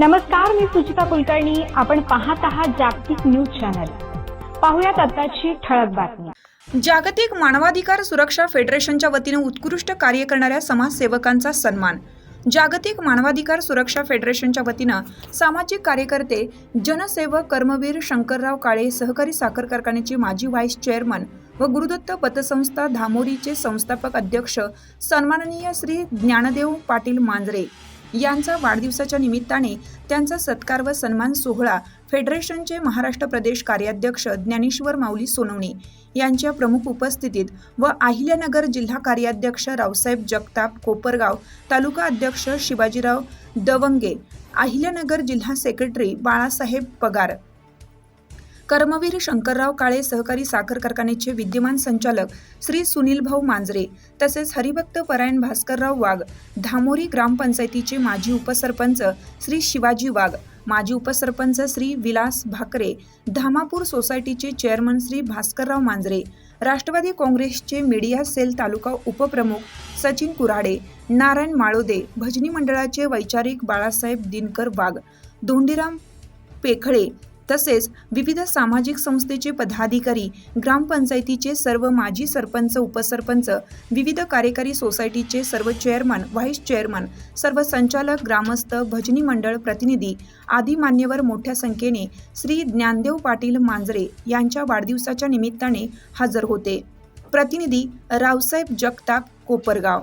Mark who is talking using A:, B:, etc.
A: नमस्कार मी सुचिता कुलकर्णी. आपण पाहत आहात जागतिक न्यूज चॅनल. पाहुयात आताची ठळक बातमी.
B: जागतिक मानवाधिकार सुरक्षा फेडरेशनच्या वतीनं उत्कृष्ट कार्य करणाऱ्या समाजसेवकांचा सन्मान. जागतिक मानवाधिकार सुरक्षा फेडरेशनच्या वतीनं सामाजिक कार्यकर्ते जनसेवक कर्मवीर शंकरराव काळे सहकारी साखर कारखान्याचे माजी व्हाईस चेअरमन व गुरुदत्त पतसंस्था धामोरीचे संस्थापक अध्यक्ष सन्माननीय श्री ज्ञानदेव पाटील मांजरे. यांचा वाढदिवसाच्या निमित्ताने त्यांचा सत्कार व सन्मान सोहळा फेडरेशनचे महाराष्ट्र प्रदेश कार्याध्यक्ष ज्ञानेश्वर माऊली सोनवणे यांच्या प्रमुख उपस्थितीत व अहिल्यानगर जिल्हा कार्याध्यक्ष रावसाहेब जगताप कोपरगाव तालुका अध्यक्ष शिवाजीराव दवंगे अहिल्यानगर जिल्हा सेक्रेटरी बाळासाहेब पगार कर्मवीर शंकरराव काळे सहकारी साखर कारखान्याचे विद्यमान संचालक श्री सुनीलभाऊ मांजरे तसेच हरिभक्त परायण भास्करराव वाघ धामोरी ग्रामपंचायतीचे माजी उपसरपंच श्री शिवाजी वाघ माजी उपसरपंच श्री विलास भाकरे धामापूर सोसायटीचे चेअरमन श्री भास्करराव मांजरे राष्ट्रवादी काँग्रेसचे मीडिया सेल तालुका उपप्रमुख सचिन कुऱ्हाडे नारायण माळोदे भजनी मंडळाचे वैचारिक बाळासाहेब दिनकर वाघ धोंडीराम पेखळे तसेच विविध सामाजिक संस्थेचे पदाधिकारी ग्रामपंचायतीचे सर्व माजी सरपंच उपसरपंच विविध कार्यकारी सोसायटीचे सर्व चेअरमन व्हाईस चेअरमन सर्व संचालक ग्रामस्थ भजनी मंडळ प्रतिनिधी आदी मान्यवर मोठ्या संख्येने श्री ज्ञानदेव पाटील मांजरे यांच्या वाढदिवसाच्या निमित्ताने हजर होते. प्रतिनिधी रावसाहेब जगताप कोपरगाव.